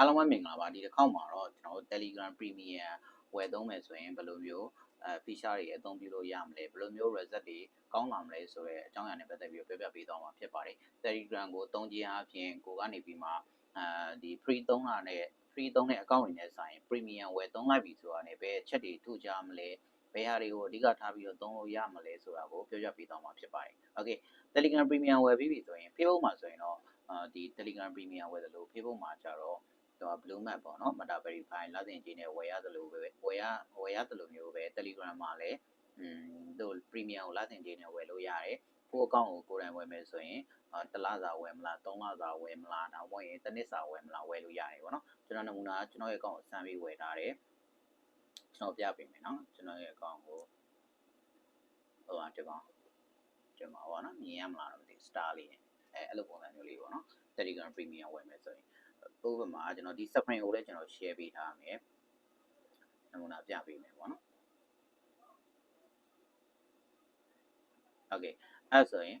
အားလုံးပဲမင်္ဂလာပါဒီတစ်ခေါက်မှာတော့ကျွန်တော်တို့ Telegram Premium ဝယ်သုံးမယ်ဆိုရင်ဘယ်လိုမျိုးအဲ feature တွေအသုံးပြုလို့ရမလဲဘယ်လိုမျိုး result တွေကောင်းလာမလဲဆိုတော့အကြောင်းအရာနဲ့ပတ်သက်ပြီးတော့ပြောပြပေးသွားမှာဖြစ်ပါတယ် Telegram ကိုသုံးခြင်းအပြင်ကိုကနေပြီးမှအဲဒီ free သုံးတာနဲ့ free သုံးတဲ့အကောင့်တွေနဲ့ဆိုင် premium ဝယ်သုံးလိုက်ပြီဆိုတာနဲ့ပဲချက်တွေထုကြမလဲဘယ်ဟာတွေကိုအဓိကထားပြီးတော့သုံးလို့ရမလဲဆိုတာကိုပြောပြပေးသွားမှာဖြစ်ပါတယ် okay Telegram Premium ဝယ်ပြီးပြီဆိုရင် Facebook မှာဆိုရင်တော့အာဒီ Telegram Premium ဝယ်တယ်လို့ Facebook မှာကြတော့ တော့ blue map ပေါ့နော် meta verify လသင်ကြီးနဲ့ဝယ်ရတယ်လို့ပဲဝယ်ရဝယ်ရတယ်လို့မျိုးပဲ Telegram မှာလည်းอืมတို့ premium ကိုလသင်ကြီးနဲ့ဝယ်လို့ရတယ်ကိုအကောင့်ကိုကိုယ်တိုင်ဝယ်မယ်ဆိုရင်အာတစ်လစာဝယ်မလားသုံးလစာဝယ်မလားဒါမှမဟုတ်ရင်တစ်နှစ်စာဝယ်မလားဝယ်လို့ရတယ်ပေါ့နော်ကျွန်တော်နမူနာကျွန်တော်ရဲ့အကောင့်ကိုစမ်းပြီးဝယ်ထားတယ်ကျွန်တော်ပြပေးမယ်နော်ကျွန်တော်ရဲ့အကောင့်ကိုဟိုပါဒီကောင်ဒီမှာပေါ့နော်မြင်ရမလားတော့မသိ star လေးအဲအဲ့လိုပုံစံမျိုးလေးပေါ့နော် Telegram Premium ဝယ်မယ်ဆိုရင် ပုံမှန်မှာကျွန်တော်ဒီ screen ကိုလည်းကျွန်တော် share ပေးထားမယ်နမူနာပြပေးမယ်ပေါ့နော် Okay အဲ့ဆိုရင်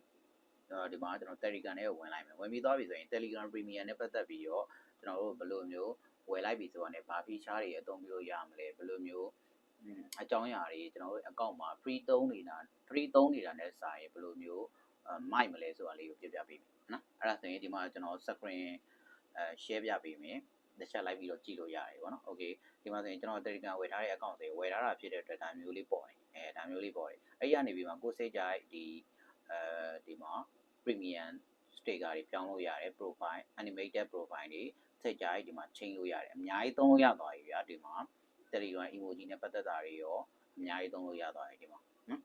ဒီမှာကျွန်တော် Telegram နဲ့ဝင်လိုက်မယ်ဝင်ပြီးသွားပြီဆိုရင် Telegram Premium နဲ့ပတ်သက်ပြီးတော့ကျွန်တော်တို့ဘယ်လိုမျိုးဝယ်လိုက်ပြီဆိုတာနဲ့ဘာ feature တွေအသုံးပြုလို့ရမလဲဘယ်လိုမျိုးအကြောင်းအရာတွေကျွန်တော်တို့ account မှာ free သုံးနေတာ free သုံးနေတာနဲ့စာရင်ဘယ်လိုမျိုးမိုက်မလဲဆိုတာလေးကိုပြပြပေးမယ်နော်အဲ့ဒါဆိုရင်ဒီမှာကျွန်တော် screen အဲ share ပြပေးမယ်တစ်ချက်လိုက်ပြီးတော့ကြည့်လို့ရတယ်ပေါ့နော်။ Okay ဒီမှာဆိုရင်ကျွန်တော် Telegram ဝယ်ထားတဲ့ account တွေဝယ်ထားတာဖြစ်တဲ့အတွက်ဒါမျိုးလေးပေါ်တယ်။အဲဒါမျိုးလေးပေါ်တယ်။အဲ့ဒီကနေပြီးမှကိုယ်စိတ်ကြိုက်ဒီအဲဒီမှာ premium sticker တွေပြောင်းလို့ရတယ် profile animated profile တွေစိတ်ကြိုက်ဒီမှာချိန်လို့ရတယ်အများကြီးသုံးလို့ရသွားပြီဗျာဒီမှာ Telegram emoji နဲ့ပတ်သက်တာတွေရောအများကြီးသုံးလို့ရသွားပြီဒီမှာနော်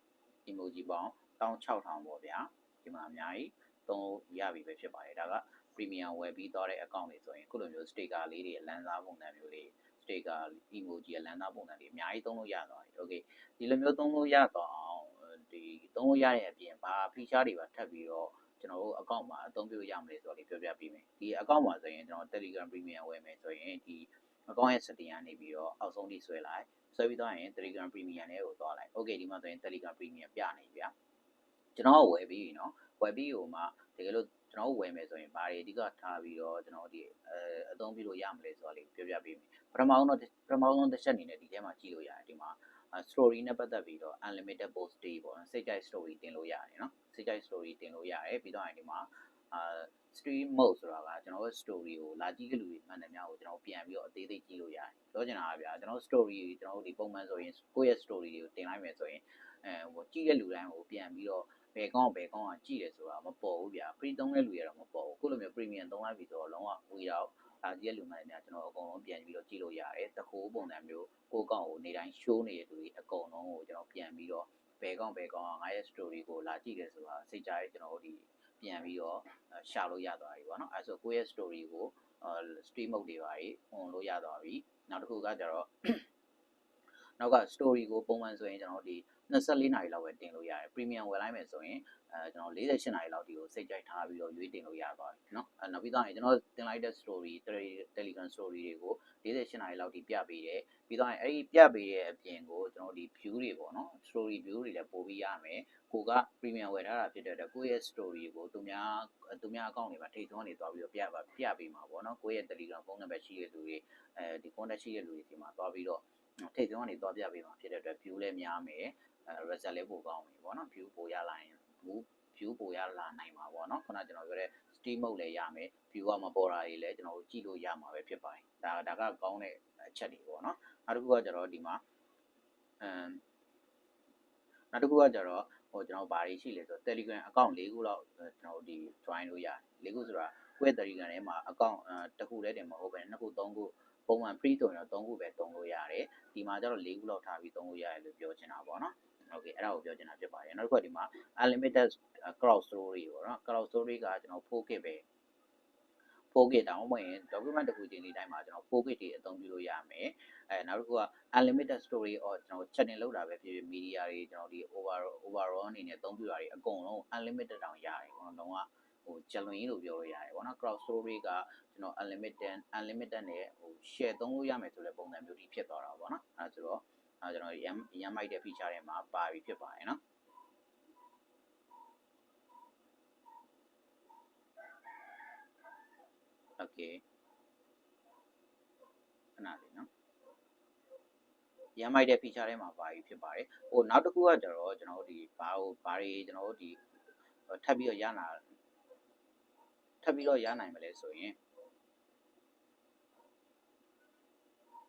emoji ပေါင်း16000ပေါ့ဗျာဒီမှာအများကြီးသုံးလို့ရပြီပဲဖြစ်ပါတယ်ဒါက premium ဝယ်ပြီးသွားတဲ့ account တွေဆိုရင်ခုလိုမျိုး sticker လေးတွေလမ်းစားပုံစံမျိုးလေး sticker emoji လမ်းစားပုံစံတွေအများကြီးသုံးလို့ရသွားပြီ okay ဒီလိုမျိုးသုံးလို့ရသွားအောင်ဒီသုံးလို့ရတဲ့အပြင်ဘာ feature တွေပါထပ်ပြီးတော့ကျွန်တော်တို့ account မှာအသုံးပြုရမလဲဆိုတော့လေးပြောပြပေးမယ်ဒီ account မှာဆိုရင်ကျွန်တော် Telegram Premium ဝယ်မယ်ဆိုရင်ဒီ account ရဲ့ setting ကနေပြီးတော့အောက်ဆုံးထိဆွဲလိုက်ဆွဲပြီးသွားရင် Telegram Premium နဲ့ကိုသွားလိုက် okay ဒီမှာဆိုရင် Telegram Premium ပြနေပြီဗျာကျွန်တော်ဝယ်ပြီးနော်ဝယ်ပြီးဟိုမှာတကယ်လို့ ကျွန်တော်ဝယ်မယ်ဆိုရင်ဘာတွေအဓိကထားပြီးတော့ကျွန်တော်ဒီအဲအသုံးပြုလို့ရမလဲဆိုတာလေးပြောပြပေးမယ်ပထမဆုံးတော့ပထမဆုံးတစ်ချက်အနေနဲ့ဒီထဲမှာကြည့်လို့ရတယ်ဒီမှာ story နဲ့ပတ်သက်ပြီးတော့ unlimited post တွေပေါ့နော်စိတ်ကြိုက် story တင်လို့ရတယ်နော်စိတ်ကြိုက် story တင်လို့ရတယ်ပြီးတော့ဒီမှာအာ stream mode ဆိုတာကကျွန်တော်တို့ story ကိုလာကြည့်ကြလူတွေမှန်တယ်များကိုကျွန်တော်ပြန်ပြီးတော့အသေးသေးကြည့်လို့ရတယ်ပြောချင်တာကဗျာကျွန်တော် story ကျွန်တော်တို့ဒီပုံမှန်ဆိုရင်ကိုယ့်ရဲ့ story တွေကိုတင်လိုက်မယ်ဆိုရင်အဲဟိုကြည့်တဲ့လူတိုင်းကိုပြန်ပြီးတော့ ဘယ်ကောင်းဘယ်ကောင်းကကြည့်တယ်ဆိုတာမပေါ်ဘူးဗျာ free သုံးတဲ့လူတွေတော့မပေါ်ဘူးခုလိုမျိုး premium သုံးလိုက်ပြီဆိုတော့လုံးဝဝေတော့ဒါကြီးရဲ့လူမှန်တယ်ကျွန်တော်အကုန်လုံးပြန်ပြီးတော့ကြည့်လို့ရတယ်တခိုးပုံစံမျိုးကိုကောင်းကိုနေတိုင်း show နေတဲ့လူတွေအကုန်လုံးကိုကျွန်တော်ပြန်ပြီးတော့ဘယ်ကောင်းဘယ်ကောင်းငါရဲ့ story ကိုလာကြည့်တယ်ဆိုတာစိတ်ကြရဲကျွန်တော်တို့ဒီပြန်ပြီးတော့ရှာလို့ရသွားပြီပေါ့နော်အဲဆိုကိုယ့်ရဲ့ story ကို stream mode တွေပါကြီး on လို့ရသွားပြီနောက်တစ်ခုကကြတော့နောက်က story ကိုပုံမှန်ဆိုရင်ကျွန်တော်ဒီ 24နာရီလောက်ပဲတင်လို့ရတယ် premium ဝယ်လိုက်မယ်ဆိုရင်အဲကျွန်တော်48နာရီလောက်ဒီကိုစိတ်ကြိုက်ထားပြီးတော့ရွေးတင်လို့ရသွားပြီเนาะအဲနောက်ပြီးတော့ကျွန်တော်တင်လိုက်တဲ့ story telegram story တွေကို48နာရီလောက်ဒီပြပေးတယ်ပြီးတော့အဲ့ဒီပြပေးတဲ့အပြင်ကိုကျွန်တော်ဒီ view တွေပေါ့နော် story view တွေလည်းပို့ပြီးရမယ်ကိုက premium ဝယ်ထားတာဖြစ်တဲ့အတွက်ကိုယ့်ရဲ့ story ကိုသူများသူများအကောင့်တွေမှာထိတ်သွင်းနေသွားပြီးတော့ပြပါပြပေးမှာပေါ့နော်ကိုယ့်ရဲ့ telegram ဖုန်းနံပါတ်ရှိတဲ့လူတွေအဲဒီ contact ရှိတဲ့လူတွေဒီမှာသွားပြီးတော့ထိတ်သွင်းကနေသွားပြပေးမှာဖြစ်တဲ့အတွက် view လည်းများမယ်အဲ result လည်းပိုကောင်းပြီပေါ့နော် view ပိုရလာရင် view view ပိုရလာနိုင်မှာပေါ့နော်ခုနကျွန်တော်ပြောတဲ့ steam mode လည်းရမယ် view ကမပေါ်တာတွေလည်းကျွန်တော်တို့ကြည့်လို့ရမှာပဲဖြစ်ပါတယ်ဒါဒါကကောင်းတဲ့အချက်တွေပေါ့နော်နောက်တစ်ခုကကျတော့ဒီမှာအမ်နောက်တစ်ခုကကျတော့ဟိုကျွန်တော်ဘာတွေရှိလဲဆိုတော့ Telegram account ၄ခုလောက်ကျွန်တော်ဒီ join လို့ရတယ်၄ခုဆိုတာကိုယ့် Telegram ထဲမှာ account တစ်ခုတည်းတင်မဟုတ်ဘဲနှစ်ခုသုံးခုပုံမှန် free ဆိုရင်တော့3ခုပဲသုံးလို့ရတယ်ဒီမှာကျတော့4ခုလောက်ထားပြီးသုံးလို့ရတယ်လို့ပြောချင်တာပေါ့နော် okay အဲ့ဒါကိုပြောချင်တာဖြစ်ပါတယ်နောက်တစ်ခုကဒီမှာ unlimited crowd story ပေါ့နော် crowd story ကကျွန်တော် 4K ပဲ 4K တောင်းဝင် document တစ်ခုချင်းဒီတိုင်းမှာကျွန်တော် 4K တွေအသုံးပြုလို့ရမယ်အဲနောက်တစ်ခုက unlimited story or ကျွန်တော် channel လောက်တာပဲဖြစ်ဖြစ် media တွေကျွန်တော်ဒီ overall overall အနေနဲ့အသုံးပြုတာတွေအကုန်လုံး unlimited တောင်ရတယ်ပေါ့နော်လုံးဝဟိုကျလွန်ကြီးလို့ပြောလို့ရတယ်ပေါ့နော် crowd story ကကျွန်တော် unlimited unlimited နဲ့ဟို share သုံးလို့ရမယ်ဆိုတဲ့ပုံစံမျိုးဒီဖြစ်သွားတာပေါ့နော်အဲဆိုတော့ အဲကျွန်တော်ရမ်းရမ်းမိုက်တဲ့ feature တွေမှာပါပြီးဖြစ်ပါတယ်နော် okay နလေးနော်ရမ်းမိုက်တဲ့ feature ထဲမှာပါပြီးဖြစ်ပါတယ်ဟိုနောက်တစ်ခုကကျတော့ကျွန်တော်တို့ဒီဘာဟိုဘာတွေကျွန်တော်တို့ဒီထပ်ပြီးတော့ရနာထပ်ပြီးတော့ရနိုင်မလဲဆိုရင်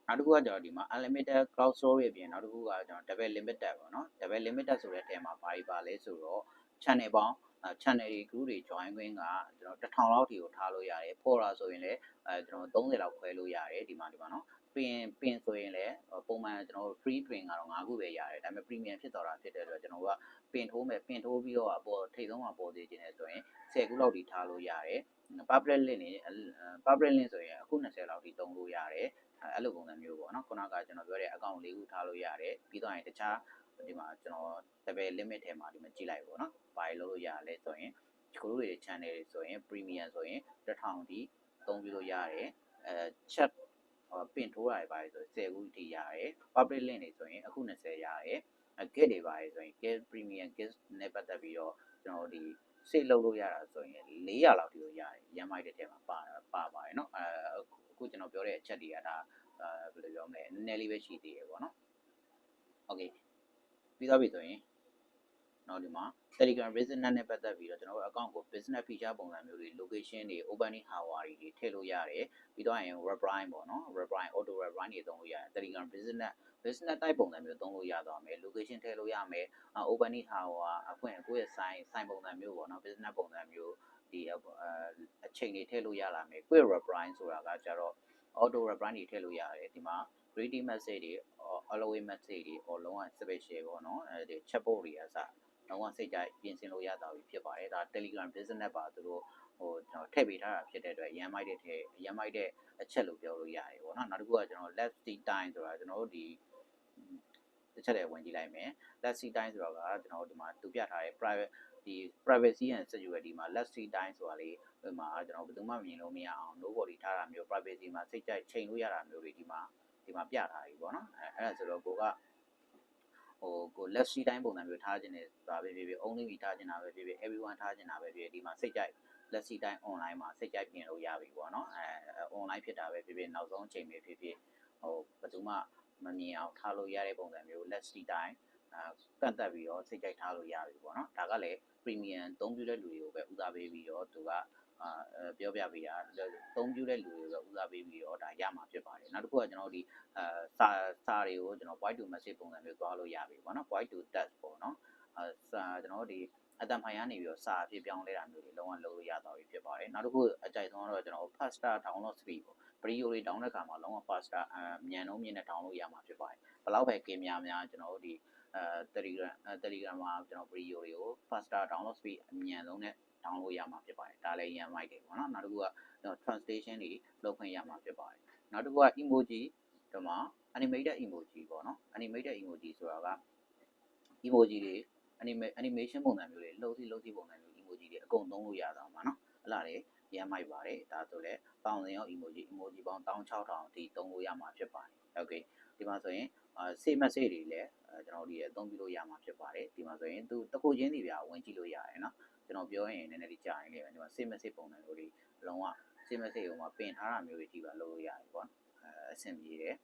နောက်တစ်ခုကကျတော့ဒီမှာ unlimited cloud storage အပြင်နောက်တစ်ခုကကျွန်တော် double limited ပေါ့နော် double limited ဆိုတဲ့တဲမှာဘာတွေပါလဲဆိုတော့ channel ပေါင်း channel တွေ group တွေ join ခွင့်ကကျွန်တော်1000လောက်ထိကိုထားလို့ရတယ် for ဆိုရင်လည်းအဲကျွန်တော်30လောက်ခွဲလို့ရတယ်ဒီမှာဒီမှာနော်ပင်ပင်ဆိုရင်လည်းပုံမှန်ကျွန်တော် free print ကတော့9ခုပဲရတယ်ဒါပေမဲ့ premium ဖြစ်သွားတာဖြစ်တဲ့အတွက်ကျွန်တော်ကပင်ထိုးမယ်ပင်ထိုးပြီးတော့အပေါ်ထိပ်ဆုံးမှာပေါ်သေးခြင်းနဲ့ဆိုရင်10ခုလောက်ထိထားလို့ရတယ် public link နေ public link ဆိုရင်အခု20လောက်ထိတုံးလို့ရတယ် အဲ့လိုပုံစံမျိုးပေါ့နော်ခုနကကျွန်တော်ပြောတဲ့ account ၄ခုထားလို့ရတယ်ပြီးတော့ရင်တခြားဒီမှာကျွန်တော် level limit ထဲမှာဒီမှာကြည့်လိုက်ပေါ့နော်ဘာလို့လုပ်လို့ရလဲဆိုရင်ဒီလိုတွေ channel တွေဆိုရင် premium ဆိုရင်1000ထိသုံးပြီးလို့ရတယ်အဲ chat ပင်ထိုးရတယ်ပါတယ်ဆို10ခုထိရတယ် public link တွေဆိုရင်အခု20ရတယ် get တွေပါတယ်ဆိုရင် get premium get နဲ့ပတ်သက်ပြီးတော့ကျွန်တော်ဒီစိတ်လုပ်လို့ရတာဆိုရင်400လောက်ထိလို့ရတယ်ရမ်းမိုက်တဲ့ထဲမှာပါပါပါတယ်เนาะအဲ အခုကျွန်တော်ပြောတဲ့အချက်တွေကဒါအဲဘယ်လိုပြောမလဲနည်းနည်းလေးပဲရှိသေးတယ်ပေါ့နော်โอเคပြီးတော့ပြီဆိုရင်နောက်ဒီမှာ Telegram business နဲ့ပတ်သက်ပြီးတော့ကျွန်တော်တို့ account ကို business feature ပုံစံမျိုးတွေ location တွေ opening hour တွေထည့်လို့ရတယ်ပြီးတော့ရင် reply ပေါ့နော် reply auto reply တွေသုံးလို့ရတယ် Telegram business business type ပုံစံမျိုးသုံးလို့ရသွားမယ် location ထည့်လို့ရမယ် opening hour အဖွင့်ကိုယ့်ရဲ့ sign sign ပုံစံမျိုးပေါ့နော် business ပုံစံမျိုး ဒီအချိန်တွေထည့်လို့ရလာမယ် quick reply ဆိုတာကကြတော့ auto reply တွေထည့်လို့ရတယ်ဒီမှာ ready message တွေ allow message တွေအလုံးဝ special ပေါ့နော်အဲဒီ chatbot တွေအစားလုံးဝစိတ်ကြိုက်ပြင်ဆင်လို့ရတာဖြစ်ပါတယ်ဒါ Telegram business ပါသူတို့ဟိုကျွန်တော်ထည့်ပေးထားတာဖြစ်တဲ့အတွက်ရမ်းမိုက်တဲ့ထဲရမ်းမိုက်တဲ့အချက်လို့ပြောလို့ရတယ်ပေါ့နော်နောက်တစ်ခုကကျွန်တော် left see time ဆိုတာကျွန်တော်တို့ဒီတစ်ချက်တည်းဝင်ကြည့်လိုက်မယ် left see time ဆိုတော့ကကျွန်တော်တို့ဒီမှာသူပြထားတဲ့ private ဒီ privacy and security မှာ left see time ဆိုတာလေးဒီမှာကျွန်တော်ဘယ်သူမှမြင်လို့မရအောင် nobody ထားတာမျိုး privacy မှာစိတ်ကြိုက်ချိန်လို့ရတာမျိုးတွေဒီမှာဒီမှာပြထားပြီပေါ့နော်အဲအဲ့ဒါဆိုတော့ကိုကဟိုကို left see time ပုံစံမျိုးထားခြင်းနဲ့ဒါပဲဖြစ်ဖြစ် only me ထားခြင်းတာပဲဖြစ်ဖြစ် everyone ထားခြင်းတာပဲဖြစ်ဖြစ်ဒီမှာစိတ်ကြိုက် left see time online မှာစိတ်ကြိုက်ပြင်လို့ရပြီပေါ့နော်အဲ online ဖြစ်တာပဲဖြစ်ဖြစ်နောက်ဆုံးအချိန်ပဲဖြစ်ဖြစ်ဟိုဘယ်သူမှမမြင်အောင်ထားလို့ရတဲ့ပုံစံမျိုး left see time အဲ ကန့်သက်ပြီးတော့စိတ်ကြိုက်ထားလို့ရပြီပေါ့နော်ဒါကလည်း premium သုံးပြုတဲ့လူတွေကိုပဲဦးစားပေးပြီးတော့သူကအာပြောပြပေးတာသုံးပြုတဲ့လူတွေကိုဦးစားပေးပြီးတော့ဒါရမှာဖြစ်ပါတယ်နောက်တစ်ခုကကျွန်တော်ဒီအာစာစာတွေကိုကျွန်တော် point to message ပုံစံမျိုးသွားလို့ရပြီပေါ့နော် point to text ပေါ့နော်အာစာကျွန်တော်ဒီအတန်ဖိုင်ကနေပြီးတော့စာအဖြစ်ပြောင်းလဲတာမျိုးတွေလုံးဝလုပ်လို့ရသွားပြီဖြစ်ပါတယ်နောက်တစ်ခုအကြိုက်ဆုံးကတော့ကျွန်တော် faster download speed ပေါ့ဗီဒီယိုတွေ download ခါမှာလုံးဝ faster အမြန်နှုန်းမြင့်နဲ့ download ရမှာဖြစ်ပါတယ်ဘယ်လောက်ပဲကင်များများကျွန်တော်တို့ဒီ အဲ Telegram Telegram မှာကျွန်တော် video တွေကို faster download speed အမြန်ဆုံးနဲ့ download ရမှာဖြစ်ပါတယ်ဒါလည်း EMI တွေပေါ့နော်နောက်တစ်ခုက translation တွေလုပ်ခွင့်ရမှာဖြစ်ပါတယ်နောက်တစ်ခုက emoji ဒီမှာ animated emoji ပေါ့နော် animated emoji ဆိုတာက emoji တွေ animation ပုံစံမျိုးတွေလှုပ်စီလှုပ်စီပုံစံမျိုး emoji တွေအကုန်သုံးလို့ရတာပါနော်အဲ့လားလေရမ်းမိုက်ပါတယ်ဒါဆိုလည်းပေါင်စင်ရော emoji emoji ပေါင်း16000အထိသုံးလို့ရမှာဖြစ်ပါတယ် okay ဒီမှာဆိုရင်အာ save message တွေလည်းကျွန်တော်ဒီအသုံးပြုလို့ရမှာဖြစ်ပါတယ်ဒီမှာဆိုရင်သူတခုချင်းစီပြဝင်ကြည့်လို့ရတယ်နော်ကျွန်တော်ပြောရင်နည်းနည်းလေးကြာရင်လေးပဲဒီမှာ save message ပုံစံမျိုးတွေလုံးဝ save message ဟိုမှာပင်ထားတာမျိုးတွေကြည့်ပါလုပ်လို့ရတယ်ပေါ့အဲအဆင်ပြေတယ်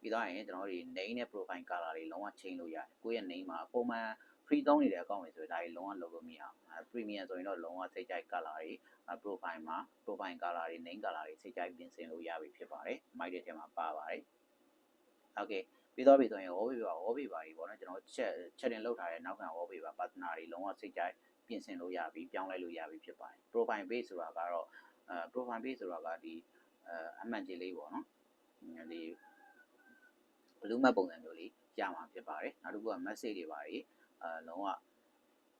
ပြီးတော့ရင်ကျွန်တော်ဒီ name နဲ့ profile color တွေလုံးဝ change လို့ရတယ်ကိုယ့်ရဲ့ name မှာပုံမှန် free သုံးနေတဲ့အကောင့်တွေဆိုရင်ဒါတွေလုံးဝလုပ်လို့မရအောင် premium ဆိုရင်တော့လုံးဝစိတ်ကြိုက် color တွေ profile မှာ profile color တွေ name color တွေစိတ်ကြိုက်ပြင်ဆင်လို့ရပြီဖြစ်ပါတယ်မိုက်တဲ့ထဲမှာပါပါတယ် okay ပြီးတော့ပြီဆိုရင် wallpaper wallpaper တွေပေါ့နော်ကျွန်တော် chat chatting လုပ်ထားတဲ့နောက်ခံ wallpaper partner တွေလုံးဝစိတ်ကြိုက်ပြင်ဆင်လို့ရပြီပြောင်းလဲလို့ရပြီဖြစ်ပါတယ် profile base ဆိုတာကတော့အဲ profile base ဆိုတာကဒီအမှန်ကြီးလေးပေါ့နော်ဒီ blue map ပုံစံမျိုးလေးရမှာဖြစ်ပါတယ်နောက်တစ်ခုက message တွေပါတွေအဲလုံးဝ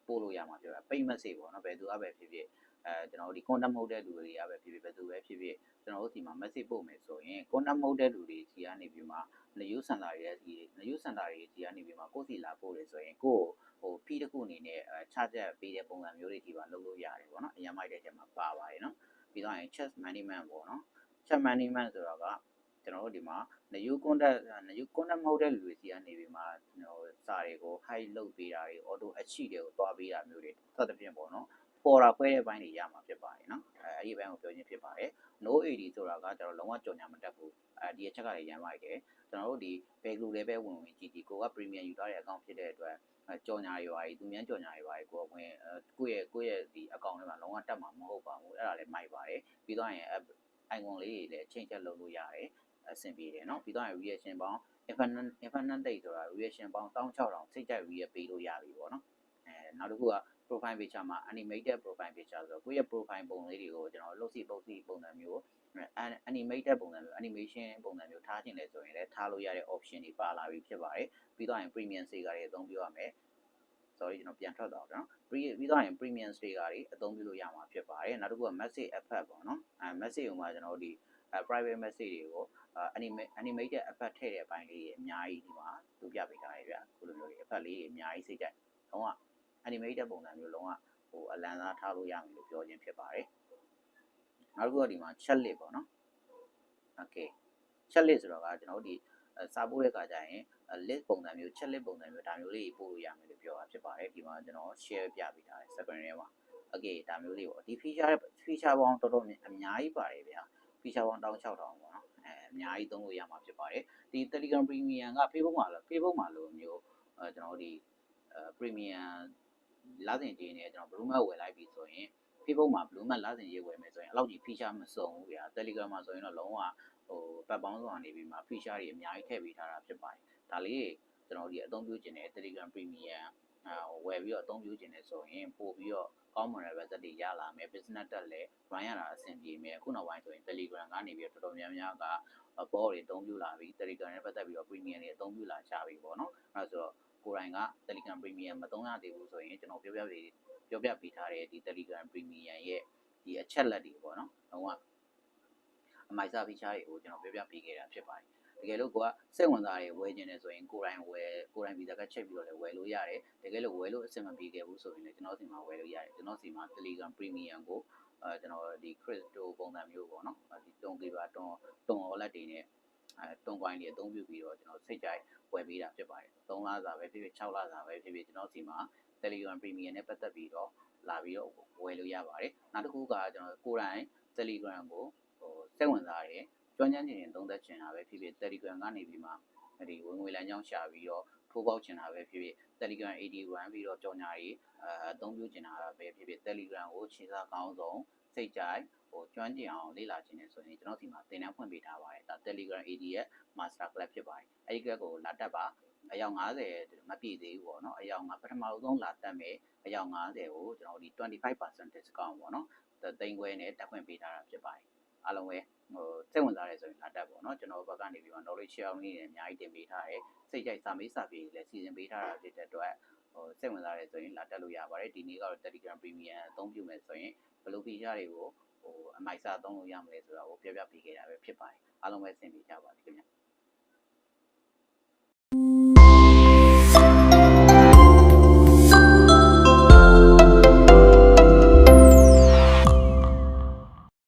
ပို့လို့ရမှာဖြစ်ပါတယ် pay message ပေါ့နော်ဘယ်သူကပဲဖြစ်ဖြစ် အဲကျွန်တော်တို့ဒီ content မဟုတ်တဲ့လူတွေကပဲဖြစ်ဖြစ်ဘယ်သူပဲဖြစ်ဖြစ်ကျွန်တော်တို့ဒီမှာ message ပို့မယ်ဆိုရင် content မဟုတ်တဲ့လူတွေစီကနေပြီးမှနယူးစင်တာတွေရဲ့ဒီနယူးစင်တာတွေစီကနေပြီးမှကိုယ်စီလာပို့တယ်ဆိုရင်ကိုဟို fee တစ်ခုအနေနဲ့အဲ charge ပေးတဲ့ပုံစံမျိုးတွေဒီပါလုပ်လို့ရတယ်ပေါ့နော်အရင်မိုက်တဲ့ချက်မှာပါပါတယ်နော်ပြီးတော့ရင် chat management ပေါ့နော် chat management ဆိုတော့ကကျွန်တော်တို့ဒီမှာနယူး contact နယူး contact မဟုတ်တဲ့လူတွေစီကနေပြီးမှဟိုစာတွေကို hide လုပ်ပေးတာတွေ auto achieve တွေကိုတွားပေးတာမျိုးတွေသတ်သဖြင့်ပေါ့နော် ပေါ်တာခွဲတဲ့ဘိုင်းတွေရမှာဖြစ်ပါတယ်နော်အဲအဲ့ဒီဘိုင်းကိုပြောချင်းဖြစ်ပါတယ် no AD ဆိုတာကကျွန်တော်လုံးဝကြော်ညာမတက်ဘူးအဲဒီအချက်ကလည်းရမ်းလိုက်တယ်ကျွန်တော်တို့ဒီဘယ်လူလည်းပဲဝင်ဝင်ကြည့်ကြည့်ကိုက premium ယူထားတဲ့ account ဖြစ်တဲ့အတွက်အဲကြော်ညာတွေပါကြီးသူများကြော်ညာတွေပါကြီးကိုကဝင်အဲကိုယ့်ရဲ့ကိုယ့်ရဲ့ဒီ account ထဲမှာလုံးဝတက်မှာမဟုတ်ပါဘူးအဲ့ဒါလည်းမိုက်ပါတယ်ပြီးတော့ရင် icon လေးတွေလည်းချိန်ချက်လုပ်လို့ရတယ်အဆင်ပြေတယ်เนาะပြီးတော့ရင် reaction ပေါင်း infinite infinite date ဆိုတာ reaction ပေါင်း16000စိတ်ကြိုက် react ပေးလို့ရပြီပေါ့နော်အဲနောက်တစ်ခုက profile picture မှာ animated profile picture ဆိုတော့ကိုယ့်ရဲ့ profile ပုံလေးတွေကိုကျွန်တော်လုတ်စီပုတ်စီပုံစံမျိုး animated ပုံစံမျိုး animation ပုံစံမျိုးထားခြင်းလဲဆိုရင်လည်းထားလို့ရတဲ့ option တွေပါလာပြီဖြစ်ပါတယ်ပြီးတော့ရင် premium sticker တွေအသုံးပြုရမယ် sorry ကျွန်တော်ပြန်ထွက်တော့နော်ပြီးတော့ရင် premium sticker တွေအသုံးပြုလို့ရမှာဖြစ်ပါတယ်နောက်တစ်ခုက message effect ပေါ့နော်အဲ message ကိုမှကျွန်တော်တို့ဒီ private message တွေကို animated effect ထည့်တဲ့အပိုင်းလေးတွေအများကြီးဒီမှာသူပြပေးထားတယ်ဗျခုလိုမျိုးတွေ effect လေးတွေအများကြီးစိတ်ကြိုက်လုံး ဝ animated ပုံစံမျိုးလုံးဝဟိုအလံစားထားလို့ရမယ်လို့ပြောခြင်းဖြစ်ပါတယ်နောက်တစ်ခုကဒီမှာ chat list ပေါ့နော် okay chat list ဆိုတော့ကကျွန်တော်တို့ဒီစာပို့တဲ့အခါကျရင် list ပုံစံမျိုး chat list ပုံစံမျိုးဒါမျိုးလေးပို့လို့ရမယ်လို့ပြောတာဖြစ်ပါတယ်ဒီမှာကျွန်တော် share ပြပေးထားတယ် second ထဲမှာ okay ဒါမျိုးလေးပေါ့ဒီ feature feature ပေါင်းတော်တော်အများကြီးပါတယ်ဗျာ feature ပေါင်း16000ပေါ့နော်အဲအများကြီးသုံးလို့ရမှာဖြစ်ပါတယ်ဒီ Telegram Premium က Facebook မှာလို့ Facebook မှာလို့မျိုးအဲကျွန်တော်တို့ဒီ Premium လစဉ်ကြီးနေကျွန်တော် Blue Mat ဝယ်လိုက်ပြီဆိုရင် Facebook မှာ Blue Mat လစဉ်ရေးဝယ်မယ်ဆိုရင်အဲ့လောက်ကြီး feature မစုံဘူးဗျာ Telegram မှာဆိုရင်တော့လုံးဝဟိုပတ်ပေါင်းစုံနေပြီးမှ feature တွေအများကြီးထည့်ပေးထားတာဖြစ်ပါတယ်ဒါလေးကျွန်တော်ဒီအသုံးပြုခြင်းတဲ့ Telegram Premium အဲဝယ်ပြီးတော့အသုံးပြုခြင်းနဲ့ဆိုရင်ပို့ပြီးတော့ကောင်းမွန်တဲ့ result တွေရလာမယ် business တက်လည်း run ရတာအဆင်ပြေမယ်ခုနောက်ပိုင်းဆိုရင် Telegram ကနေပြီးတော့တော်တော်များများကဘောတွေအသုံးပြုလာပြီး Telegram နဲ့ပတ်သက်ပြီးတော့ premium တွေအသုံးပြုလာကြပြီပေါ့နော်အဲဆိုတော့ကိုယ်တို င်က Telegram Premium မသုံးရသေးဘူးဆိုရင်ကျွန်တော်ပြောပြပေးပြောပြပေးထားတဲ့ဒီ Telegram Premium ရဲ့ဒီအချက်လက်တွေပေါ့နော်လုံးဝအမိုက်စာ feature တွေကိုကျွန်တော်ပြောပြပေးခဲ့တာဖြစ်ပါတယ်တကယ်လို့ကိုကစိတ်ဝင်စားတယ်ဝယ်ခြင်းနဲ့ဆိုရင်ကိုယ်တိုင်ဝယ်ကိုယ်တိုင်ဗီဇာကချက်ပြီးတော့လည်းဝယ်လို့ရတယ်တကယ်လို့ဝယ်လို့အဆင်မပြေခဲ့ဘူးဆိုရင်လည်းကျွန်တော်စီမှာဝယ်လို့ရတယ်ကျွန်တော်စီမှာ Telegram Premium ကိုအဲကျွန်တော်ဒီ crypto ပုံစံမျိုးပေါ့နော်ဒီတွန်ကေပါတွန်တွန် wallet တွေနဲ့အဲ တွန်ပိုင်းတွေအသုံးပြုပြီးတော့ကျွန်တော်စိတ်ကြိုက်ဝယ်ပေးတာဖြစ်ပါတယ်3လစာပဲဖြစ်ဖြစ်6လစာပဲဖြစ်ဖြစ်ကျွန်တော်စီမှာ Telegram Premium နဲ့ပတ်သက်ပြီးတော့လာပြီးတော့ဝယ်လို့ရပါတယ်နောက်တစ်ခုကကျွန်တော်ကိုယ်တိုင် Telegram ကိုဟိုစိတ်ဝင်စားတယ်ကျွမ်းကျင်ခြင်းသုံးသက်ချင်တာပဲဖြစ်ဖြစ် Telegram ကနေပြီးမှဒီဝင်ငွေလမ်းကြောင်းရှာပြီးတော့ထိုးပေါက်ချင်တာပဲဖြစ်ဖြစ် Telegram 81ပြီးတော့ကြော်ညာရေးအဲအသုံးပြုချင်တာပဲဖြစ်ဖြစ် Telegram ကိုခြေစားကောင်းဆုံး စိတ်ကြိုက်ဟိုကျွမ်းကျင်အောင်လေ့လာခြင်းနဲ့ဆိုရင်ကျွန်တော်ဒီမှာသင်တန်းဖွင့်ပေးထားပါတယ်ဒါ Telegram AD ရဲ့ Master Class ဖြစ်ပါတယ်အဲဒီ class ကိုလာတက်ပါအယောက်90မပြည့်သေးဘူးပေါ့နော်အယောက်9ပထမဆုံးလာတက်မယ်အယောက်90ကိုကျွန်တော်ဒီ25% discount ပေါ့နော်သိန်းခွဲနဲ့တက်ခွင့်ပေးထားတာဖြစ်ပါတယ်အားလုံးပဲဟိုစိတ်ဝင်စားရဲဆိုရင်လာတက်ပေါ့နော်ကျွန်တော်ဘက်ကနေပြီးတော့ knowledge share လေးတွေအများကြီးတင်ပေးထားတယ်စိတ်ကြိုက်စာမေးစာပြေလည်းစီစဉ်ပေးထားတာဖြစ်တဲ့အတွက် ဟိုစိတ်ဝင်စားရဲဆိုရင်လာတက်လို့ရပါတယ်ဒီနေ့ကတော့ Telegram Premium အသုံးပြုမယ်ဆိုရင်ဘယ်လို feature တွေကိုဟိုအမိုက်စာသုံးလို့ရမလဲဆိုတာကိုပြောပြပေးခဲ့တာပဲဖြစ်ပါတယ်အားလုံးပဲသင်ပေးကြပါလိမ့်ခင်ဗျာ